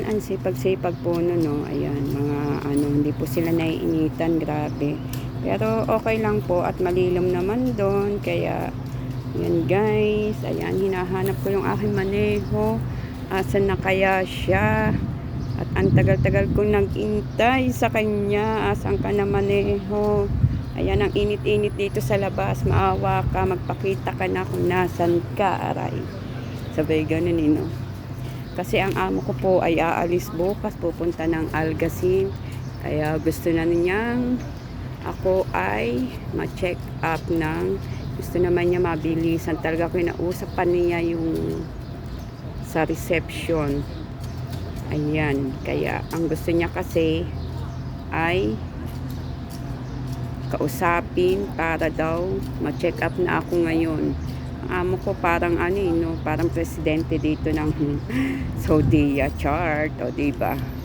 Ayan, ang sipag-sipag po no, no. Ayan, mga ano, hindi po sila naiinitan, grabe. Pero okay lang po at malilom naman doon. Kaya, yan guys. Ayan, hinahanap ko yung aking maneho. Asan na kaya siya? At ang tagal-tagal kong nag-intay sa kanya. Asan ka na maneho? Ayan, ang init-init dito sa labas. Maawa ka, magpakita ka na kung nasan ka, aray. Sabay ganun, eh? Kasi ang amo ko po ay aalis bukas, pupunta ng Algasin. Kaya gusto na niyang ako ay ma-check up ng gusto naman niya mabilisan. Talaga ko inausap pa niya yung sa reception. Ayan. Kaya ang gusto niya kasi ay kausapin para daw ma-check up na ako ngayon. Amo ko parang ano eh, no, parang presidente dito ng Saudi chart, o diba?